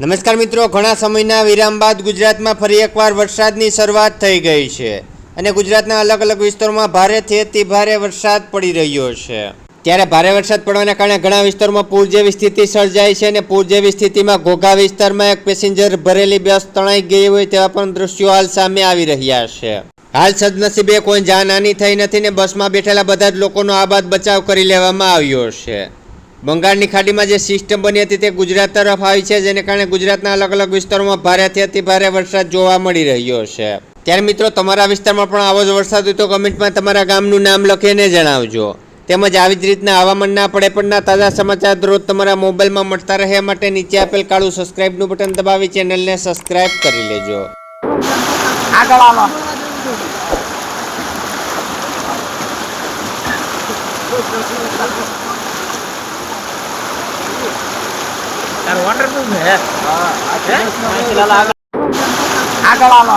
નમસ્કાર મિત્રો, ઘણા સમયના વિરામ બાદ ગુજરાતમાં ફરી એકવાર વરસાદની શરૂઆત થઈ ગઈ છે અને ગુજરાતના અલગ અલગ વિસ્તારોમાં ભારેથી અતિ ભારે વરસાદ પડી રહ્યો છે. ત્યારે ભારે વરસાદ પડવાના કારણે ઘણા વિસ્તારોમાં પૂર જેવી સ્થિતિ સર્જાઈ છે અને પૂર જેવી સ્થિતિમાં ઘોઘા વિસ્તારમાં એક પેસેન્જર ભરેલી બસ તણાઈ ગઈ હોય તેવા પણ દ્રશ્યો હાલ સામે આવી રહ્યા છે. હાલ સદનસીબે કોઈ જાનહાની થઈ નથી ને બસમાં બેઠેલા બધા જ લોકોનો આબાદ બચાવ કરી લેવામાં આવ્યો છે. બંગાળની ખાડીમાં જે સિસ્ટમ બની હતી તે ગુજરાત તરફ આવી છે, જેને કારણે ગુજરાતના અલગ અલગ વિસ્તારોમાં ભારેથી અતિ ભારે વરસાદ જોવા મળી રહ્યો છે. ત્યારે મિત્રો, તમારા વિસ્તારમાં પણ આવો જ વરસાદ હોય તો કમેન્ટમાં તમારા ગામનું નામ લખીને જણાવજો. તેમજ આવી જ રીતના હવામાનના પડે પડના તાજા સમાચાર દરરોજ તમારા મોબાઈલમાં મળતા રહે માટે નીચે આપેલ કાળું સબસ્ક્રાઇબનું બટન દબાવી ચેનલને સબસ્ક્રાઇબ કરી લેજો. આગળ આવો તાર વોટરપ્રૂફ હે આગળ આવો